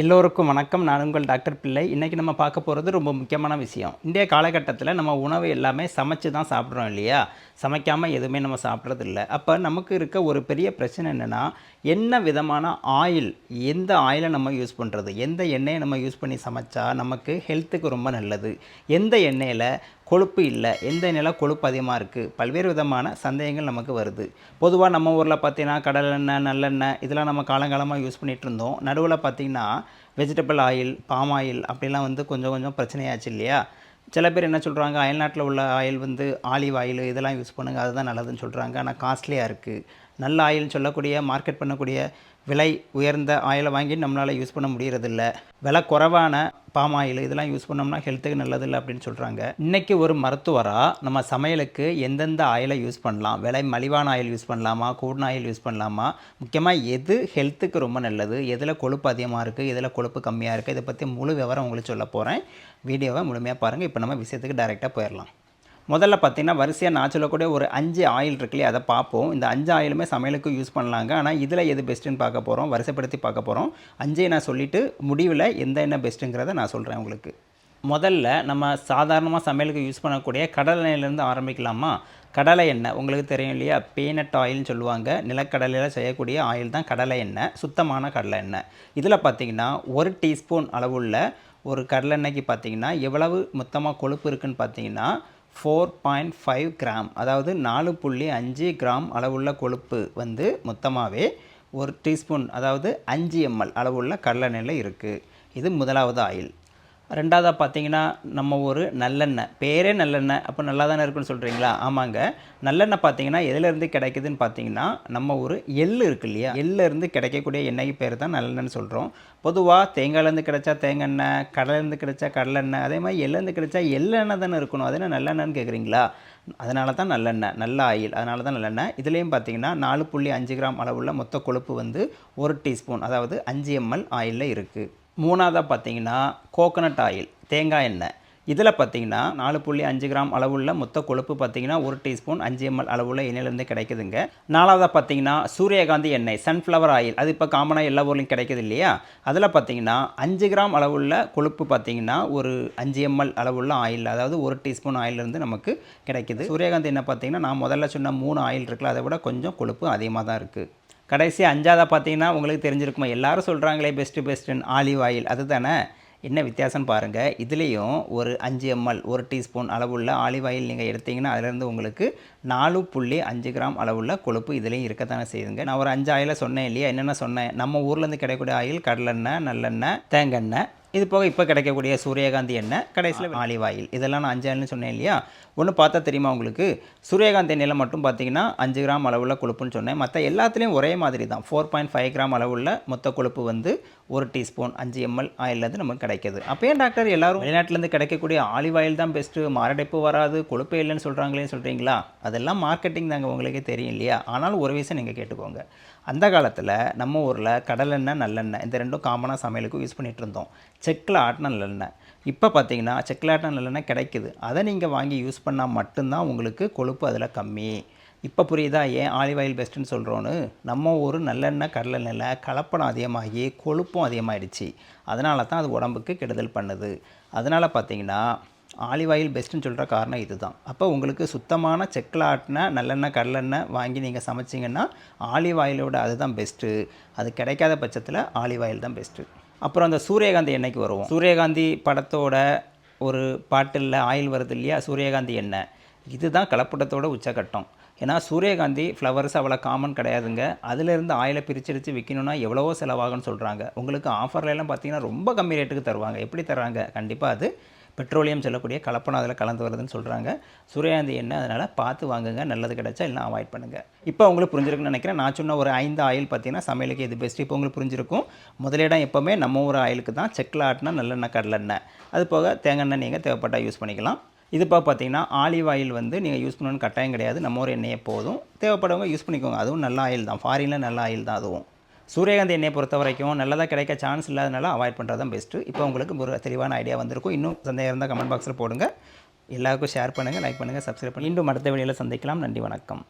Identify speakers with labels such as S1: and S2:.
S1: எல்லோருக்கும் வணக்கம். நான் உங்கள் டாக்டர் பிள்ளை. இன்றைக்கி நம்ம பார்க்க போகிறது ரொம்ப முக்கியமான விஷயம். இன்றைய காலகட்டத்தில் நம்ம உணவு எல்லாமே சமைச்சு தான் சாப்பிட்றோம் இல்லையா? சமைக்காமல் எதுவுமே நம்ம சாப்பிட்றது இல்லை அப்போ நமக்கு இருக்க ஒரு பெரிய பிரச்சனை என்னென்னா என்ன விதமான ஆயில் எந்த ஆயிலை நம்ம யூஸ் பண்ணுறது எந்த எண்ணெயை நம்ம யூஸ் பண்ணி சமைச்சா நமக்கு ஹெல்த்துக்கு ரொம்ப நல்லது? எந்த எண்ணெயில் கொழுப்பு இல்லை. எந்த நிலம் கொழுப்பு அதிகமாக இருக்குது பல்வேறு விதமான சந்தேகங்கள் நமக்கு வருது. பொதுவாக நம்ம ஊரில் பார்த்தீங்கன்னா கடலெண்ணெய் நல்லெண்ணெய் இதெல்லாம் நம்ம காலங்காலமாக யூஸ் பண்ணிகிட்டு இருந்தோம். நடுவில் பார்த்திங்கன்னா வெஜிடபிள் ஆயில் பாம் ஆயில் அப்படிலாம் வந்து கொஞ்சம் கொஞ்சம் பிரச்சனையாச்சு இல்லையா? சில பேர் என்ன சொல்கிறாங்க அயல்நாட்டில் உள்ள ஆயில் வந்து ஆலிவ் ஆயில் இதெல்லாம் யூஸ் பண்ணுங்கள் அதுதான் நல்லதுன்னு சொல்கிறாங்க ஆனால் காஸ்ட்லியாக இருக்குது நல்ல ஆயில்னு சொல்லக்கூடிய மார்க்கெட் பண்ணக்கூடிய விலை உயர்ந்த ஆயிலை வாங்கி நம்மளால் யூஸ் பண்ண முடியறதில்ல. விலை குறைவான பாம் ஆயில் இதெல்லாம் யூஸ் பண்ணோம்னா ஹெல்த்துக்கு நல்லதில்லை அப்படின்னு சொல்கிறாங்க இன்றைக்கி ஒரு மருத்துவராக நம்ம சமையலுக்கு எந்தெந்த ஆயிலை யூஸ் பண்ணலாம்? விலை மலிவான ஆயில் யூஸ் பண்ணலாமா? கூடின ஆயில் யூஸ் பண்ணலாமா? முக்கியமாக எது ஹெல்த்துக்கு ரொம்ப நல்லது? எதில் கொழுப்பு அதிகமாக இருக்குது எதில் கொழுப்பு கம்மியாக இருக்குது இதை பற்றி முழு விவரம் உங்களுக்கு சொல்ல போகிறேன் வீடியோவை முழுமையாக பாருங்கள் இப்போ நம்ம விஷயத்துக்கு டைரெக்டாக போயிடலாம். முதல்ல பார்த்தீங்கன்னா வரிசையாக நான் சொல்லக்கூடிய ஒரு அஞ்சு ஆயில் இருக்குல்லையே அதை பார்ப்போம். இந்த அஞ்சு ஆயிலுமே சமையலுக்கு யூஸ் பண்ணலாங்க. ஆனால் இதில் எது பெஸ்ட்டுன்னு பார்க்க போகிறோம் வரிசைப்படுத்தி பார்க்க போகிறோம் அஞ்சே நான் சொல்லிவிட்டு முடிவில் எந்த என்ன பெஸ்ட்டுங்கிறத நான் சொல்கிறேன் உங்களுக்கு. முதல்ல நம்ம சாதாரணமாக சமையலுக்கு யூஸ் பண்ணக்கூடிய கடலை எண்ணெயிலேருந்து ஆரம்பிக்கலாமா? கடலை எண்ணெய். உங்களுக்கு தெரியும் இல்லையா? பீனட் ஆயில்னு சொல்லுவாங்க. நிலக்கடலையில் செய்யக்கூடிய ஆயில் தான் கடலை எண்ணெய். சுத்தமான கடலை எண்ணெய். இதில் பார்த்தீங்கன்னா ஒரு டீஸ்பூன் அளவுள்ள ஒரு கடலெண்ணெய்க்கு பார்த்தீங்கன்னா எவ்வளவு மொத்தமாக கொழுப்பு இருக்குதுன்னு பார்த்தீங்கன்னா ஃபோர் பாயிண்ட் ஃபைவ் கிராம் அதாவது நாலு புள்ளி அஞ்சு கிராம் அளவுள்ள கொழுப்பு வந்து மொத்தமாகவே ஒரு டீஸ்பூன் அதாவது அஞ்சு எம்எல் அளவுள்ள கடலெண்ணெயில் இருக்குது இது முதலாவது ஆயில். ரெண்டாவதாக பார்த்தீங்கன்னா நம்ம ஒரு நல்லெண்ணெய். பேரே நல்லெண்ணெய். அப்போ நல்லா தானே இருக்குன்னு சொல்கிறீங்களா ஆமாங்க. நல்லெண்ணெய் பார்த்தீங்கன்னா எதுலேருந்து கிடைக்குதுன்னு பார்த்தீங்கன்னா நம்ம ஒரு எள் இருக்கு இல்லையா? எள்ளிருந்து கிடைக்கக்கூடிய எண்ணெய் பேர் தான் நல்லெண்ணெய்னு சொல்கிறோம் பொதுவாக தேங்காயிலேருந்து கிடைச்சா தேங்காய் கடலேருந்து கிடைச்சா கடலெண்ணெய் அதே மாதிரி எள்ளிருந்து கிடைச்சா எள்ளெண்ணெய் தானே இருக்கணும். அது என்ன நல்லெண்ணெய்னு கேட்குறீங்களா அதனால தான் நல்லெண்ணெய் நல்ல ஆயில். அதனால தான் நல்லெண்ணெய். இதுலேயும் பார்த்தீங்கன்னா நாலு புள்ளி அஞ்சு கிராம் அளவுள்ள மொத்த கொழுப்பு வந்து ஒரு டீஸ்பூன் அதாவது அஞ்சு எம்எல் ஆயிலில் இருக்குது மூணாவதாக பார்த்தீங்கன்னா கோகனட் ஆயில் தேங்காய் எண்ணெய். இதில் பார்த்தீங்கன்னா நாலு புள்ளி அஞ்சு கிராம் அளவுள்ள மொத்த கொழுப்பு பார்த்தீங்கன்னா ஒரு டீஸ்பூன் அஞ்சு எம்எல் அளவுள்ள எண்ணெயிலேருந்து கிடைக்குதுங்க. நாலாவதாக பார்த்தீங்கன்னா சூரியகாந்தி எண்ணெய் சன்ஃப்ளவர் ஆயில் அது இப்போ காமனாக எல்லா ஊர்லையும் கிடைக்குது இல்லையா? அதில் பார்த்தீங்கன்னா அஞ்சு கிராம் அளவுள்ள கொழுப்பு பார்த்தீங்கன்னா ஒரு அஞ்சு எம்எல் அளவுள்ள ஆயில் அதாவது ஒரு டீஸ்பூன் ஆயிலிருந்து நமக்கு கிடைக்குது. சூரியகாந்தி எண்ணெய் பார்த்தீங்கன்னா நான் முதல்ல சொன்ன மூணு ஆயில் இருக்குல்ல அதை விட கொஞ்சம் கொழுப்பு அதிகமாக தான் இருக்குது கடைசி அஞ்சாவதாக பார்த்தீங்கன்னா உங்களுக்கு தெரிஞ்சிருக்குமா? எல்லாரும் சொல்கிறாங்களே பெஸ்ட்டு பெஸ்ட்டுன்னு ஆலிவ் ஆயில் அது தானே என்ன வித்தியாசம் பாருங்கள் இதுலேயும் ஒரு அஞ்சு எம்எல் ஒரு டீஸ்பூன் அளவுள்ள ஆலிவ் ஆயில் நீங்கள் எடுத்தீங்கன்னா அதிலேருந்து உங்களுக்கு நாலு புள்ளி அஞ்சு கிராம் அளவுள்ள கொழுப்பு இதுலேயும் இருக்கத்தானே செய்யுங்க நான் ஒரு அஞ்சு ஆயிலை சொன்னேன் இல்லையா? என்னென்ன சொன்னேன்? நம்ம ஊர்லேருந்து கிடைக்கக்கூடிய ஆயில் கடலெண்ணெய் நல்லெண்ணெய் தேங்காய் இது போக இப்போ கிடைக்கக்கூடிய சூரியகாந்தி எண்ணெய் கடைசியில் ஆலிவ் ஆயில் இதெல்லாம் நான் அஞ்சு ஆயில்னு சொன்னேன் இல்லையா? ஒன்று பார்த்தா தெரியுமா உங்களுக்கு? சூரியகாந்தி எண்ணெயில் மட்டும் பார்த்தீங்கன்னா அஞ்சு கிராம் அளவுள்ள கொழுப்புன்னு சொன்னேன். மற்ற எல்லாத்துலேயும் ஒரே மாதிரி தான். ஃபோர் பாயிண்ட் ஃபைவ் கிராம் அளவுள்ள மொத்த கொழுப்பு வந்து ஒரு டீஸ்பூன் அஞ்சு எம்எல் ஆயிலேருந்து நமக்கு கிடைக்கிது. அப்போ ஏன் டாக்டர் எல்லாரும் வெளிநாட்டிலேருந்து கிடைக்கக்கூடிய ஆலிவ் ஆயில் தான் பெஸ்ட்டு மாரடைப்பு வராது கொழுப்பே இல்லைன்னு சொல்கிறாங்களே சொல்கிறீங்களா அதெல்லாம் மார்க்கெட்டிங் தாங்க உங்களுக்கே தெரியும் இல்லையா? ஆனாலும் ஒரு விஷயம் நீங்கள் கேட்டுக்கோங்க. அந்த காலத்தில் நம்ம ஊரில் கடலெண்ணெய் நல்லெண்ணெய் இந்த ரெண்டும் காமனாக சமையலுக்கு யூஸ் பண்ணிகிட்டு இருந்தோம். செக்கில் ஆட்டின நல்லெண்ணெய். இப்போ பார்த்தீங்கன்னா செக்கில் ஆட்டின நல்லெண்ணெய் கிடைக்குது. அதை நீங்கள் வாங்கி யூஸ் பண்ணால் மட்டும்தான் உங்களுக்கு கொழுப்பு அதில் கம்மி. இப்போ புரியுதா? ஏன் ஆலிவ் ஆயில் பெஸ்ட்டுன்னு சொல்கிறோன்னு நம்ம ஊர் நல்லெண்ணெய் கடலெண்ணெயில் கலப்படம் அதிகமாகி கொழுப்பும் அதிகமாகிடுச்சு அதனால தான் அது உடம்புக்கு கெடுதல் பண்ணுது. அதனால் பார்த்தீங்கன்னா ஆலிவ் ஆயில் பெஸ்ட்டுன்னு சொல்கிற காரணம் இதுதான். அப்போ உங்களுக்கு சுத்தமான செக்கில் ஆட்டின நல்லெண்ணெய் கடலெண்ணெய் வாங்கி நீங்கள் சமைச்சிங்கன்னா ஆலிவ் ஆயிலோட அதுதான் பெஸ்ட்டு. அது கிடைக்காத பட்சத்தில் ஆலிவ் ஆயில் தான் பெஸ்ட்டு. அப்புறம் அந்த சூரியகாந்தி எண்ணெய்க்கு வருவோம். சூரியகாந்தி படத்தோட ஒரு பாட்டிலில் ஆயில் வருது இல்லையா? சூரியகாந்தி எண்ணெய். இதுதான் கலப்படத்தோட உச்சக்கட்டம் ஏன்னா சூரியகாந்தி ஃப்ளவர்ஸ் அவ்வளோ காமன் கிடையாதுங்க. அதிலிருந்து ஆயிலை பிரிச்செடுத்து விற்கணும்னா எவ்வளவோ செலவாகும்னு சொல்கிறாங்க உங்களுக்கு ஆஃபர்லாம் பார்த்தீங்கன்னா ரொம்ப கம்மி ரேட்டுக்கு தருவாங்க. எப்படி தராங்க கண்டிப்பாக அது பெட்ரோலியம் சொல்லக்கூடிய கலப்பணம் அதில் கலந்து வருதுன்னு சொல்கிறாங்க சூரியகாந்தி எண்ணெய் அதனால் பார்த்து வாங்குங்க நல்லது கிடைச்சா இல்லை அவாய்ட் பண்ணுங்கள் இப்போ உங்களுக்கு புரிஞ்சிருக்குன்னு நினைக்கிறேன். நான் சொன்ன ஒரு ஐந்து ஆயில் பார்த்தீங்கன்னா சமையலுக்கு இது பெஸ்ட் இப்போ உங்களுக்கு புரிஞ்சிருக்கும். முதலிடம் எப்போவுமே நம்ம ஊர் ஆயிலுக்கு தான். செக்கில் ஆட்டினா நல்லெண்ணெய் கடலெண்ணெய். அது போக தேங்காய் எண்ணெய் நீங்கள் தேவைப்பட்டால் யூஸ் பண்ணிக்கலாம். இதுப்போ பார்த்தீங்கன்னா ஆலிவ் ஆயில் வந்து நீங்கள் யூஸ் பண்ணணும்னு கட்டாயம் கிடையாது. நம்ம ஒரு எண்ணெயை போதும். தேவைப்படவங்க யூஸ் பண்ணிக்கோங்க. அதுவும் நல்ல ஆயில் தான். ஃபாரினில் நல்ல ஆயில் தான் அதுவும். சூரியகாந்தி எண்ணெயை பொறுத்த வரைக்கும் நல்லதாக கிடைக்க சான்ஸ் இல்லாதனால அவாய்ட் பண்ணுறது தான் பெஸ்ட்டு இப்போ உங்களுக்கு ஒரு தெளிவான ஐடியா வந்திருக்கும். இன்னும் சந்தேகம் இருந்தால் கமெண்ட் பாக்ஸில் போடுங்க. எல்லாருக்கும் ஷேர் பண்ணுங்கள் லைக் பண்ணுங்கள் சப்ஸ்கிரைப் பண்ணி இன்னும் அடுத்த வீடியோவில் சந்திக்கலாம். நன்றி வணக்கம்.